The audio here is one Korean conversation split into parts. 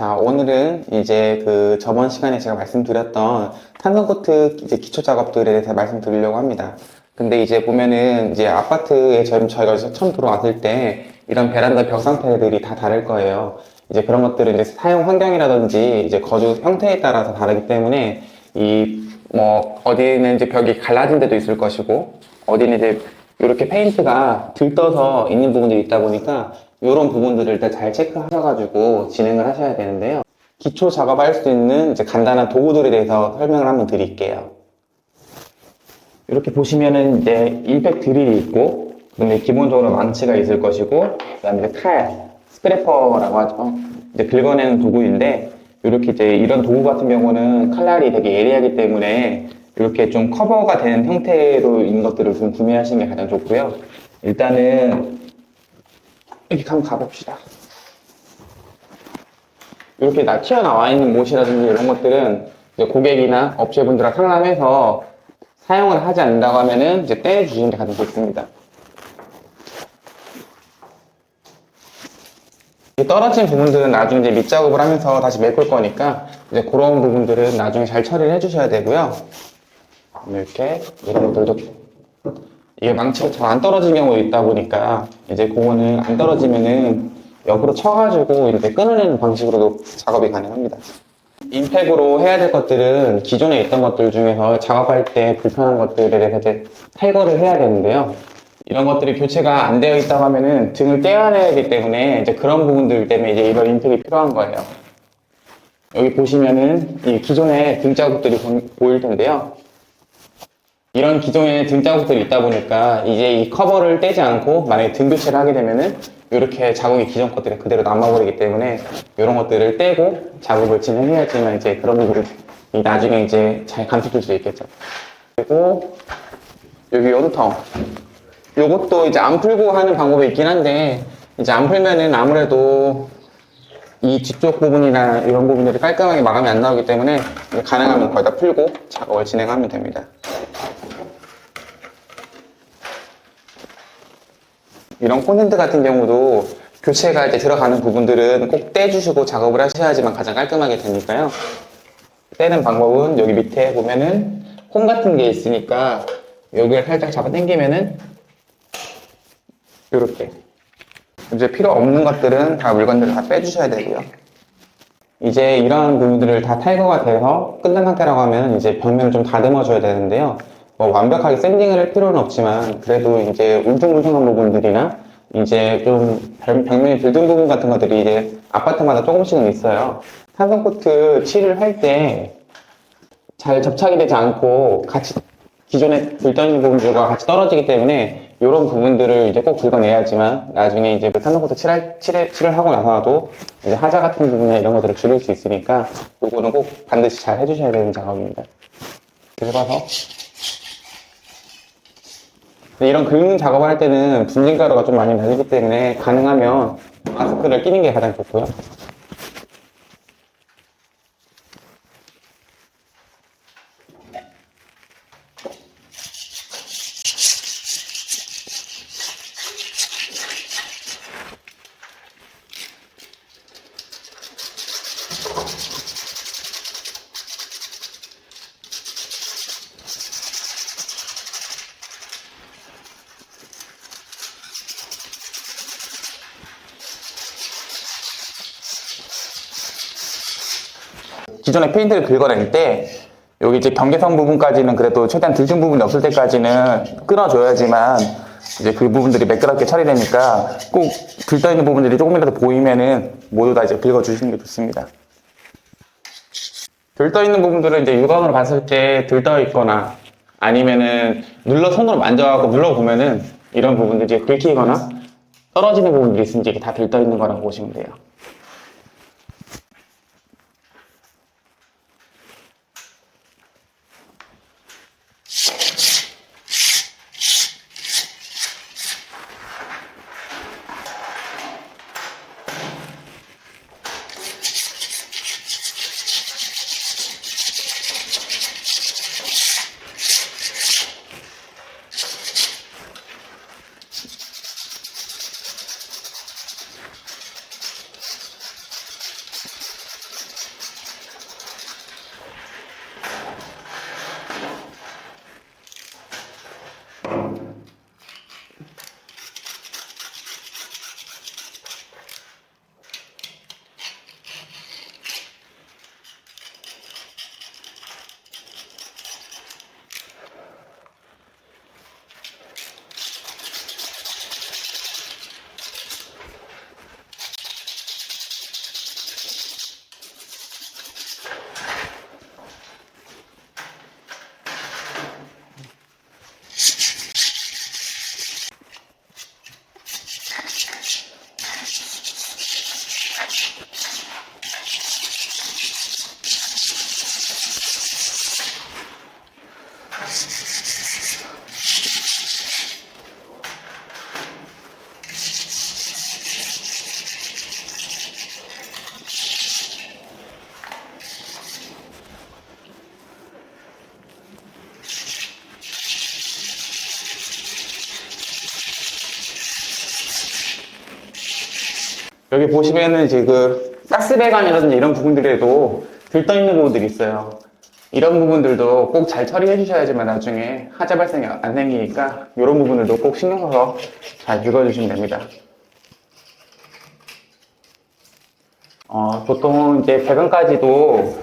자, 오늘은 이제 그 저번 시간에 제가 말씀드렸던 탄성코트 이제 기초 작업들에 대해서 말씀드리려고 합니다. 근데 이제 보면은 이제 아파트에 저희, 저희가 처음 들어왔을 때 이런 베란다 벽 상태들이 다 다를 거예요. 이제 그런 것들은 이제 사용 환경이라든지 이제 거주 형태에 따라서 다르기 때문에 이 뭐 어디는 이제 벽이 갈라진 데도 있을 것이고 어디는 이제 이렇게 페인트가 들떠서 있는 부분들이 있다 보니까 이런 부분들을 일단 잘 체크하셔가지고 진행을 하셔야 되는데요. 기초 작업할 수 있는 이제 간단한 도구들에 대해서 설명을 한번 드릴게요. 이렇게 보시면은 이제 임팩 드릴이 있고, 그다음에 기본적으로 망치가 있을 것이고, 그다음에 칼, 스크래퍼라고 하죠. 이제 긁어내는 도구인데, 이렇게 이제 이런 도구 같은 경우는 칼날이 되게 예리하기 때문에 이렇게 좀 커버가 되는 형태로 있는 것들을 좀 구매하시는 게 가장 좋고요. 일단은 이렇게 한번 가봅시다. 이렇게 나 튀어나와 있는 못이라든지 이런 것들은 고객이나 업체분들과 상담해서 사용을 하지 않는다고 하면은 이제 떼주시는 게 가장 좋습니다. 이 떨어진 부분들은 나중에 이제 밑작업을 하면서 다시 메꿀 거니까 이제 그런 부분들은 나중에 잘 처리를 해주셔야 되고요. 이렇게 이런 것들도 이게 망치가 잘 안 떨어지는 경우가 있다 보니까 이제 그거는 안 떨어지면은 역으로 쳐가지고 이렇게 끊어내는 방식으로도 작업이 가능합니다. 임팩으로 해야 될 것들은 기존에 있던 것들 중에서 작업할 때 불편한 것들에 대해서 탈거를 해야 되는데요. 이런 것들이 교체가 안 되어 있다고 하면은 등을 떼어내야 하기 때문에 이제 그런 부분들 때문에 이제 이런 임팩이 필요한 거예요. 여기 보시면은 이 기존에 등 자국들이 보- 보일 텐데요. 이런 기존에 등 자국들이 있다 보니까 이제 이 커버를 떼지 않고 만약에 등 교체를 하게 되면은 이렇게 자국이 기존 것들이 그대로 남아버리기 때문에 이런 것들을 떼고 작업을 진행해야지만 이제 그런 부분이 나중에 이제 잘 감춰질 수 있겠죠. 그리고 여기 연통. 요것도 이제 안 풀고 하는 방법이 있긴 한데 이제 안 풀면은 아무래도 이 뒤쪽 부분이나 이런 부분들이 깔끔하게 마감이 안 나오기 때문에 가능하면 거의 다 풀고 작업을 진행하면 됩니다. 이런 콘센트 같은 경우도 교체가 이제 들어가는 부분들은 꼭 떼주시고 작업을 하셔야지만 가장 깔끔하게 되니까요. 떼는 방법은 여기 밑에 보면은 홈 같은 게 있으니까 여기를 살짝 잡아 당기면은 이렇게 이제 필요 없는 것들은 다 물건들을 다 빼주셔야 되고요. 이제 이러한 부분들을 다 탈거가 돼서 끝난 상태라고 하면 이제 벽면을 좀 다듬어 줘야 되는데요. 뭐 완벽하게 샌딩을 할 필요는 없지만 그래도 이제 울퉁불퉁한 부분들이나 이제 좀 벽- 벽면이 들든 부분 같은 것들이 이제 아파트마다 조금씩은 있어요. 탄성 코트 칠을 할 때 잘 접착이 되지 않고 같이 기존에 들떠있는 부분들과 같이 떨어지기 때문에 이런 부분들을 이제 꼭 긁어내야지만 나중에 이제 그 탄성 코트 칠할, 칠해, 칠을 하고 나서도 이제 하자 같은 부분이나 이런 것들을 줄일 수 있으니까 요거는 꼭 반드시 잘 해주셔야 되는 작업입니다. 긁어서 근데 이런 긁는 작업을 할 때는 분진가루가 좀 많이 날리기 때문에 가능하면 마스크를 끼는 게 가장 좋고요. 기존에 페인트를 긁어낼 때 여기 이제 경계선 부분까지는 그래도 최대한 들뜬 부분이 없을 때까지는 끊어줘야지만 이제 그 부분들이 매끄럽게 처리되니까 꼭 들떠 있는 부분들이 조금이라도 보이면은 모두 다 이제 긁어 주시는 게 좋습니다. 들떠 있는 부분들은 이제 육안으로 봤을 때 들떠 있거나 아니면은 눌러 손으로 만져갖고 눌러 보면은 이런 부분들이 긁히거나 떨어지는 부분들이 있으면 이게 다 들떠 있는 거라고 보시면 돼요. 여기 보시면은 이제 그 가스 배관이라든지 이런 부분들에도 들떠 있는 부분들이 있어요. 이런 부분들도 꼭 잘 처리해 주셔야지만 나중에 하자 발생이 안 생기니까 이런 부분들도 꼭 신경 써서 잘 긁어주시면 됩니다. 어, 보통 이제 배관까지도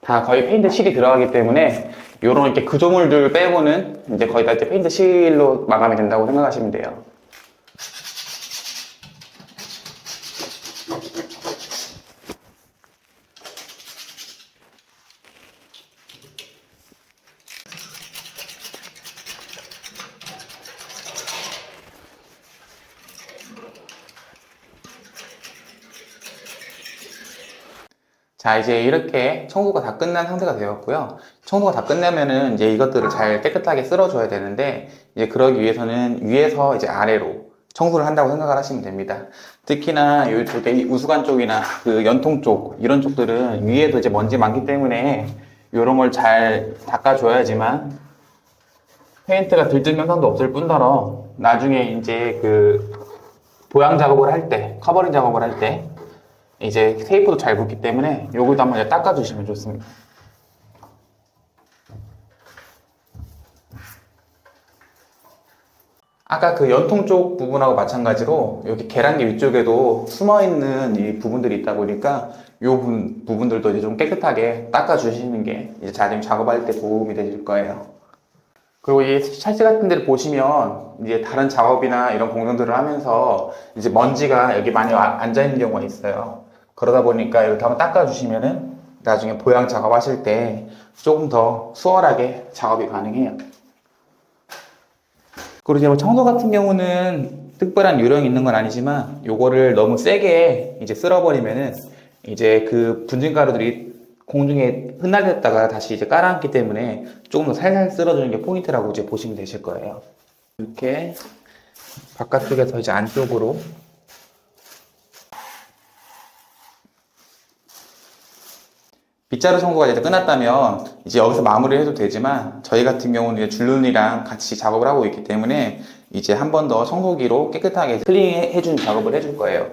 다 거의 페인트 실이 들어가기 때문에 이런 이렇게 구조물들 빼고는 이제 거의 다 이제 페인트 실로 마감이 된다고 생각하시면 돼요. 자, 이제 이렇게 청소가 다 끝난 상태가 되었고요. 청소가 다 끝나면은 이제 이것들을 잘 깨끗하게 쓸어줘야 되는데, 이제 그러기 위해서는 위에서 이제 아래로 청소를 한다고 생각을 하시면 됩니다. 특히나 이쪽에 이 우수관 쪽이나 그 연통 쪽, 이런 쪽들은 위에도 이제 먼지 많기 때문에 이런 걸 잘 닦아줘야지만 페인트가 들뜬 현상도 없을 뿐더러 나중에 이제 그 보양 작업을 할 때, 커버링 작업을 할 때, 이제 테이프도 잘 붙기 때문에 요것도 한번 닦아주시면 좋습니다. 아까 그 연통 쪽 부분하고 마찬가지로 여기 계란기 위쪽에도 숨어있는 이 부분들이 있다 보니까 요 부분, 부분들도 이제 좀 깨끗하게 닦아주시는 게 이제 자동 작업할 때 도움이 되실 거예요. 그리고 이 샤시 같은 데를 보시면 이제 다른 작업이나 이런 공정들을 하면서 이제 먼지가 여기 많이 와- 앉아있는 경우가 있어요. 그러다 보니까 이렇게 한번 닦아주시면은 나중에 보양 작업하실 때 조금 더 수월하게 작업이 가능해요. 그리고 이제 뭐 청소 같은 경우는 특별한 요령이 있는 건 아니지만 요거를 너무 세게 이제 쓸어버리면은 이제 그 분진가루들이 공중에 흩날렸다가 다시 이제 깔아앉기 때문에 조금 더 살살 쓸어주는 게 포인트라고 이제 보시면 되실 거예요. 이렇게 바깥쪽에서 이제 안쪽으로 빗자루 청소가 이제 끝났다면 이제 여기서 마무리를 해도 되지만 저희 같은 경우는 이제 줄눈이랑 같이 작업을 하고 있기 때문에 이제 한 번 더 청소기로 깨끗하게 클리닝 해준 작업을 해줄 거예요.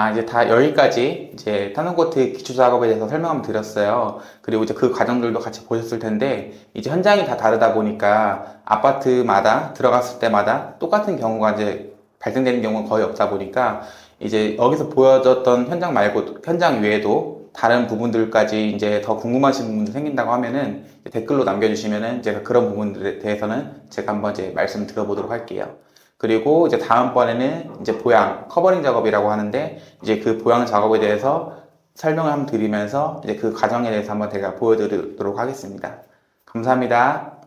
아, 이제 다 여기까지 이제 타는코트 기초 작업에 대해서 설명을 드렸어요. 그리고 이제 그 과정들도 같이 보셨을 텐데, 이제 현장이 다 다르다 보니까 아파트마다 들어갔을 때마다 똑같은 경우가 이제 발생되는 경우가 거의 없다 보니까, 이제 여기서 보여줬던 현장 말고, 현장 외에도 다른 부분들까지 이제 더 궁금하신 부분들 생긴다고 하면은 댓글로 남겨주시면은 제가 그런 부분들에 대해서는 제가 한번 이제 말씀 드려보도록 할게요. 그리고 이제 다음번에는 이제 보양, 커버링 작업이라고 하는데 이제 그 보양 작업에 대해서 설명을 한번 드리면서 이제 그 과정에 대해서 한번 제가 보여드리도록 하겠습니다. 감사합니다.